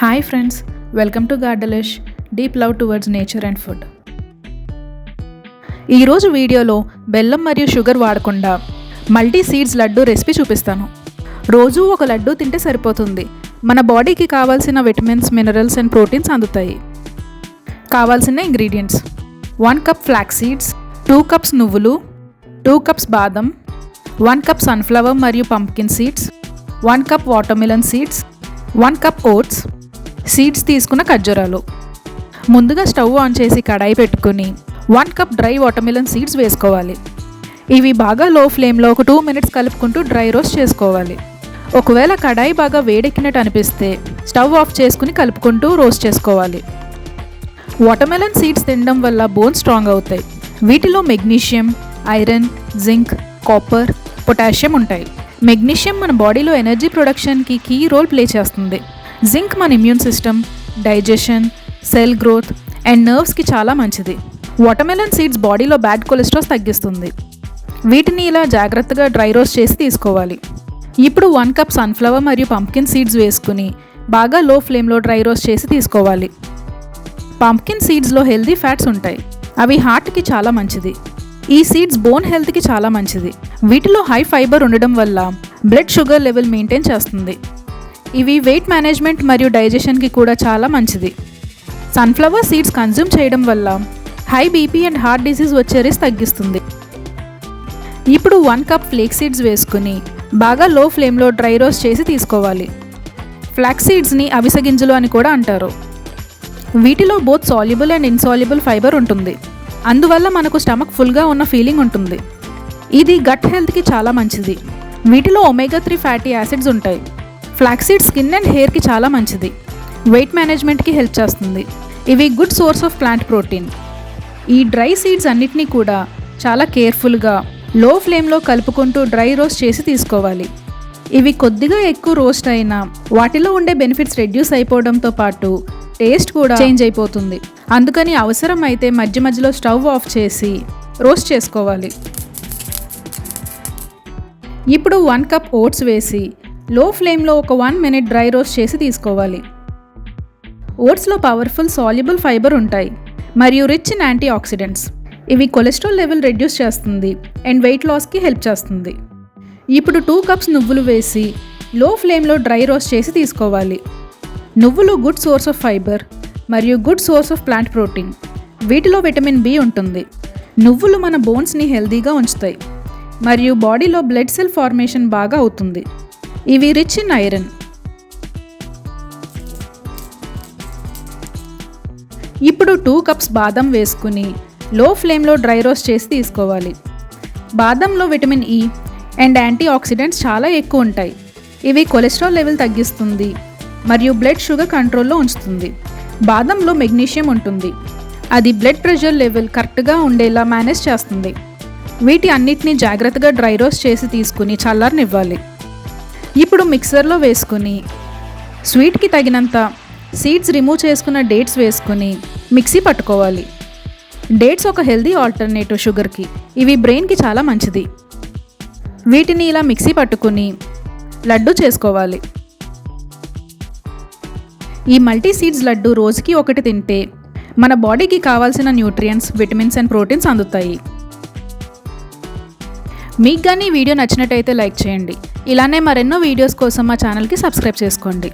Hi friends welcome to గార్డలిష్ deep love towards nature and food ఈరోజు వీడియోలో బెల్లం మరియు షుగర్ వాడకుండా మల్టీ సీడ్స్ లడ్డు రెసిపీ చూపిస్తాను. రోజూ ఒక లడ్డు తింటే సరిపోతుంది. మన బాడీకి కావాల్సిన విటమిన్స్ మినరల్స్ అండ్ ప్రోటీన్స్ అందుతాయి. కావాల్సిన ingredients one cup flax seeds two cups నువ్వులు టూ కప్స్ బాదం వన్ కప్ సన్ఫ్లవర్ మరియు pumpkin seeds one cup watermelon seeds one cup oats seeds తీసుకున్న ఖర్జూరాలు. ముందుగా స్టవ్ ఆన్ చేసి కడాయి పెట్టుకుని one cup dry watermelon seeds వేసుకోవాలి. ఇవి బాగా లో ఫ్లేమ్లో ఒక టూ మినిట్స్ కలుపుకుంటూ డ్రై రోస్ట్ చేసుకోవాలి. ఒకవేళ కడాయి బాగా వేడెక్కినట్టు అనిపిస్తే స్టవ్ ఆఫ్ చేసుకుని కలుపుకుంటూ రోస్ట్ చేసుకోవాలి. వాటర్మెలన్ సీడ్స్ తినడం వల్ల బోన్ స్ట్రాంగ్ అవుతాయి. వీటిలో magnesium iron zinc copper potassium ఉంటాయి. మెగ్నీషియం మన బాడీలో ఎనర్జీ ప్రొడక్షన్కి కీ రోల్ ప్లే చేస్తుంది. జింక్ మన immune system digestion cell growth and నర్వ్స్కి చాలా మంచిది. వాటర్మెలన్ సీడ్స్ బాడీలో బ్యాడ్ కొలెస్ట్రాల్ తగ్గిస్తుంది. వీటిని ఇలా జాగ్రత్తగా డ్రై రోస్ట్ చేసి తీసుకోవాలి. ఇప్పుడు వన్ కప్ సన్ఫ్లవర్ మరియు పంప్కిన్ సీడ్స్ వేసుకుని బాగా లో ఫ్లేమ్లో డ్రై రోస్ట్ చేసి తీసుకోవాలి. పంప్కిన్ సీడ్స్లో హెల్దీ ఫ్యాట్స్ ఉంటాయి. అవి హార్ట్కి చాలా మంచిది. ఈ సీడ్స్ బోన్ హెల్త్కి చాలా మంచిది. వీటిలో హై ఫైబర్ ఉండడం వల్ల బ్లడ్ షుగర్ లెవెల్ మెయింటైన్ చేస్తుంది. ఇవి వెయిట్ మేనేజ్మెంట్ మరియు డైజెషన్కి కూడా చాలా మంచిది. సన్ఫ్లవర్ సీడ్స్ కన్జ్యూమ్ చేయడం వల్ల high BP and heart disease వచ్చే రిస్క్ తగ్గిస్తుంది. ఇప్పుడు వన్ కప్ ఫ్లేక్ సీడ్స్ వేసుకుని బాగా లో ఫ్లేమ్లో డ్రై రోస్ట్ చేసి తీసుకోవాలి. ఫ్లాక్స్ సీడ్స్ని అవిసె గింజలు అని కూడా అంటారు. వీటిలో both soluble and insoluble fibre ఉంటుంది. అందువల్ల మనకు స్టమక్ ఫుల్గా ఉన్న ఫీలింగ్ ఉంటుంది. ఇది గట్ హెల్త్కి చాలా మంచిది. వీటిలో ఒమేగా త్రీ ఫ్యాటీ యాసిడ్స్ ఉంటాయి. ఫ్లాక్సీడ్ స్కిన్ అండ్ హెయిర్కి చాలా మంచిది. వెయిట్ మేనేజ్మెంట్కి హెల్ప్ చేస్తుంది. ఇవి good source of plant protein. ఈ డ్రై సీడ్స్ అన్నిటినీ కూడా చాలా కేర్ఫుల్గా లో ఫ్లేమ్లో కలుపుకుంటూ డ్రై రోస్ట్ చేసి తీసుకోవాలి. ఇవి కొద్దిగా ఎక్కువ రోస్ట్ అయినా వాటిలో ఉండే బెనిఫిట్స్ రెడ్యూస్ అయిపోవడంతో పాటు టేస్ట్ కూడా చేంజ్ అయిపోతుంది. అందుకని అవసరం అయితే మధ్య మధ్యలో స్టవ్ ఆఫ్ చేసి రోస్ట్ చేసుకోవాలి. ఇప్పుడు వన్ కప్ ఓట్స్ వేసి లో ఫ్లేమ్లో ఒక వన్ మినిట్ డ్రై రోస్ట్ చేసి తీసుకోవాలి. ఓట్స్లో పవర్ఫుల్ సాల్యుబుల్ ఫైబర్ ఉంటాయి మరియు రిచ్ ఇన్ యాంటీ ఆక్సిడెంట్స్ ఇవి కొలెస్ట్రాల్ లెవెల్ రెడ్యూస్ చేస్తుంది అండ్ వెయిట్ లాస్కి హెల్ప్ చేస్తుంది. ఇప్పుడు టూ కప్స్ నువ్వులు వేసి లో ఫ్లేమ్లో డ్రై రోస్ట్ చేసి తీసుకోవాలి. నువ్వులు గుడ్ సోర్స్ ఆఫ్ ఫైబర్ మరియు good source of plant protein. వీటిలో విటమిన్ బి ఉంటుంది. నువ్వులు మన బోన్స్ని హెల్దీగా ఉంచుతాయి మరియు బాడీలో బ్లడ్ సెల్ ఫార్మేషన్ బాగా అవుతుంది. ఇవి రిచ్ ఇన్ ఐరన్. ఇప్పుడు టూ కప్స్ బాదం వేసుకుని లో ఫ్లేమ్లో డ్రై రోస్ట్ చేసి తీసుకోవాలి. బాదంలో vitamin E and anti oxidants చాలా ఎక్కువ ఉంటాయి. ఇవి కొలెస్ట్రాల్ లెవెల్ తగ్గిస్తుంది మరియు బ్లడ్ షుగర్ కంట్రోల్లో ఉంచుతుంది. బాదంలో మెగ్నీషియం ఉంటుంది. అది బ్లడ్ ప్రెషర్ లెవెల్ కరెక్ట్గా ఉండేలా మేనేజ్ చేస్తుంది. వీటి అన్నిటినీ జాగ్రత్తగా డ్రై రోస్ట్ చేసి తీసుకుని చల్లారనివ్వాలి. ఇప్పుడు మిక్సర్లో వేసుకుని స్వీట్కి తగినంత సీడ్స్ రిమూవ్ చేసుకున్న డేట్స్ వేసుకుని మిక్సీ పట్టుకోవాలి. డేట్స్ ఒక హెల్దీ ఆల్టర్నేటివ్ షుగర్కి ఇవి బ్రెయిన్కి చాలా మంచిది. వీటిని ఇలా మిక్సీ పట్టుకుని లడ్డు చేసుకోవాలి. ఈ మల్టీ సీడ్స్ లడ్డు రోజుకి ఒకటి తింటే మన బాడీకి కావాల్సిన న్యూట్రియంట్స్ విటమిన్స్ అండ్ ప్రోటీన్స్ అందుతాయి. మీకు కానీ వీడియో నచ్చినట్టయితే లైక్ చేయండి. ఇలానే మరెన్నో వీడియోస్ కోసం మా ఛానల్కి సబ్స్క్రైబ్ చేసుకోండి.